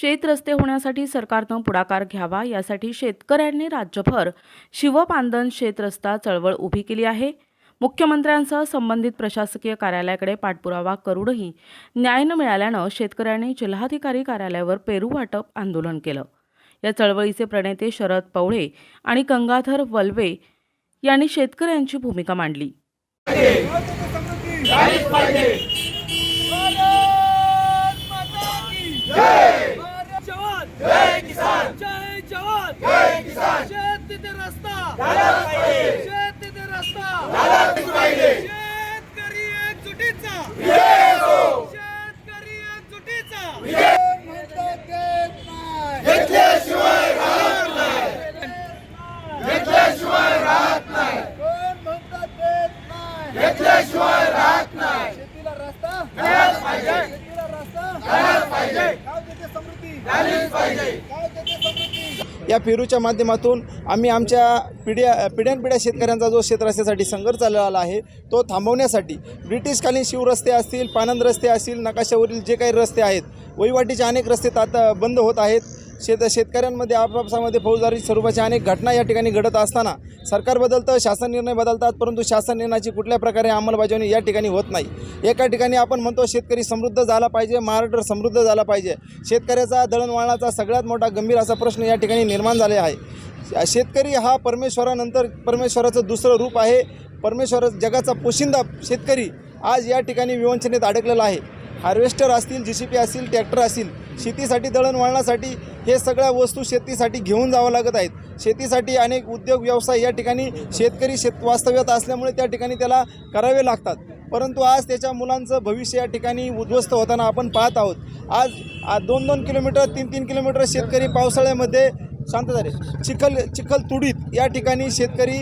शेत रस्ते होण्यासाठी सरकारनं पुढाकार घ्यावा यासाठी शेतकऱ्यांनी राज्यभर शिवपांदन शेत रस्ता चळवळ उभी केली आहे. मुख्यमंत्र्यांसह संबंधित प्रशासकीय कार्यालयाकडे पाठपुरावा करूनही न्याय न मिळाल्यानं शेतकऱ्यांनी जिल्हाधिकारी कार्यालयावर पेरू वाटप आंदोलन केलं. या चळवळीचे प्रणेते शरद पवळे आणि गंगाधर वल्वे यांनी शेतकऱ्यांची भूमिका मांडली. भारत माता की जय भारत जवान जय किसान! जय जवान! जय किसान! शेत तिथे रस्ता! शेत तिथे रस्ता! शेतकरी एकजुटीचा! शेतकरी एकजुटीचा! म्हणतात देत नाही. कोण म्हणतात देत नाही. शेतीला रस्ता? शेतीला रस्ता? समृद्धी गाव तिथे समृद्धी? या पेरूच्या माध्यमातून आम्ही आमच्या पिढ्या पिढ्यानपिढ्या शेतकऱ्यांचा जो शेतरस्त्यासाठी संघर्ष चाललेला आहे तो थांबवण्यासाठी ब्रिटिशकालीन शिवरस्ते असतील पानंद रस्ते असतील नकाशावरील जे काही रस्ते आहेत वहिवाटीचे अनेक रस्ते तात बंद होत आहेत. शेत शेतकऱ्यांमध्ये आपापसामध्ये फौजदारी स्वरूपाच्या अनेक घटना या ठिकाणी घडत असताना सरकार बदलतं शासन निर्णय बदलतात परंतु शासन निर्णयाची कुठल्या प्रकारे अंमलबजावणी या ठिकाणी होत नाही. एका ठिकाणी आपण म्हणतो शेतकरी समृद्ध झाला पाहिजे महाराष्ट्र समृद्ध झाला पाहिजे. शेतकऱ्याचा दळणवळणाचा सगळ्यात मोठा गंभीर असा प्रश्न या ठिकाणी निर्माण झाले आहे. शेतकरी हा परमेश्वरानंतर परमेश्वराचं दुसरं रूप आहे. परमेश्वर जगाचा पोशिंदा शेतकरी आज या ठिकाणी विवंचनेत अडकलेला आहे. हार्वेस्टर असतील जी सी पी असतील ट्रॅक्टर असतील शेतीसाठी दळणवळणासाठी हे सगळ्या वस्तू शेतीसाठी घेऊन जावं लागत आहेत. शेतीसाठी अनेक उद्योग व्यवसाय या ठिकाणी शेतकरी शेत वास्तव्यात असल्यामुळे त्या ठिकाणी त्याला करावे लागतात. परंतु आज त्याच्या मुलांचं भविष्य या ठिकाणी उद्ध्वस्त होताना आपण पाहत आहोत. आज आज दोन दोन किलोमीटर तीन तीन किलोमीटर शेतकरी पावसाळ्यामध्ये शांत झाले. चिखल चिखल तुडीत या ठिकाणी शेतकरी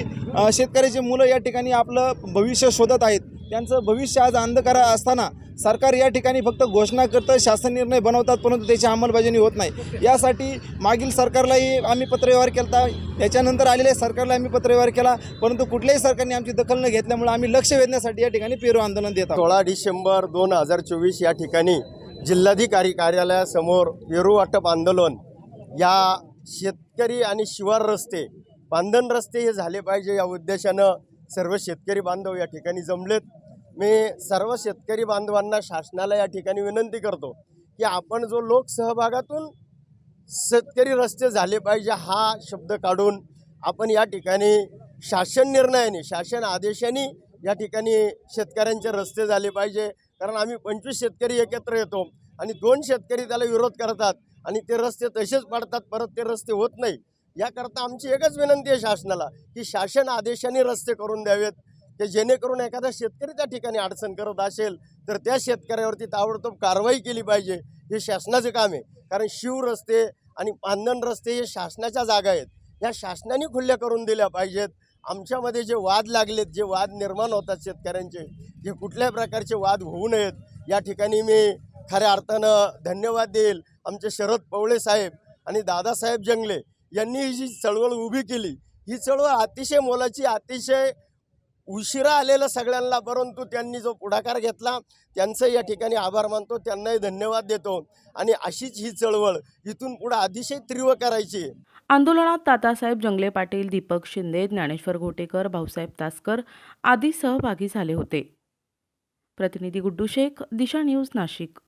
शेतकऱ्याची मुलं या ठिकाणी आपलं भविष्य शोधत आहेत. त्यांचं भविष्य आज अंधकार असताना सरकार या ठिकाणी फक्त घोषणा करतं शासन निर्णय बनवतात परंतु त्याची अंमलबजावणी होत नाही. यासाठी मागील सरकारलाही आम्ही पत्रव्यवहार केला त्याच्यानंतर आलेल्या सरकारला आम्ही पत्रव्यवहार केला. परंतु कुठल्याही सरकारने आमची दखल न घेतल्यामुळे आम्ही लक्ष वेधण्यासाठी या ठिकाणी पेरू आंदोलन देत आहोत. सोळा डिसेंबर दोन हजार चोवीस या ठिकाणी जिल्हाधिकारी कार्यालयासमोर पेरू वाटप आंदोलन या शेतकरी आणि शिवार रस्ते बांधण रस्ते हे झाले पाहिजे या उद्देशानं सर्व शेतकरी बांधव या ठिकाणी जमलेत. मी सर्व शेतकरी बांधवांना शासनाला या ठिकाणी विनंती करतो की आपण जो लोकसहभागातून शेतकरी रस्ते झाले पाहिजे हा शब्द काढून आपण या ठिकाणी शासन निर्णयाने शासन आदेशाने या ठिकाणी शेतकऱ्यांचे रस्ते झाले पाहिजे. कारण आम्ही पंचवीस शेतकरी एकत्र येतो आणि दोन शेतकरी त्याला विरोध करतात आणि ते रस्ते तसेच पडतात परत ते रस्ते होत नाही. याकरता आमची एकच विनंती आहे शासनाला की शासन आदेशाने रस्ते करून द्यावेत. ते जेणेकरून एखादा शेतकरी त्या ठिकाणी अडचण करत असेल तर त्या शेतकऱ्यावरती ताबडतोब कारवाई केली पाहिजे. हे शासनाचं काम आहे. कारण शिव रस्ते आणि पांधन रस्ते हे शासनाच्या जागा आहेत. या शासनाने खुल्ल्या करून दिल्या पाहिजेत. आमच्यामध्ये जे वाद लागलेत जे वाद निर्माण होतात शेतकऱ्यांचे जे कुठल्याही प्रकारचे वाद होऊ नयेत या ठिकाणी मी खऱ्या अर्थानं धन्यवाद देईल. आमचे शरद पवळे साहेब आणि दादासाहेब जंगले यांनी ही जी चळवळ उभी केली ही चळवळ अतिशय मोलाची अतिशय उशिरा आलेलं सगळ्यांना परंतु त्यांनी जो पुढाकार घेतला त्यांचं या ठिकाणी आभार मानतो त्यांनाही धन्यवाद देतो. आणि अशीच ही चळवळ इथून पुढे अतिशय तीव्र करायची. आंदोलनात तातासाहेब जंगले पाटील दीपक शिंदे ज्ञानेश्वर घोटेकर भाऊसाहेब तासकर आदी सहभागी झाले होते. प्रतिनिधी गुड्डू शेख दिशा न्यूज नाशिक.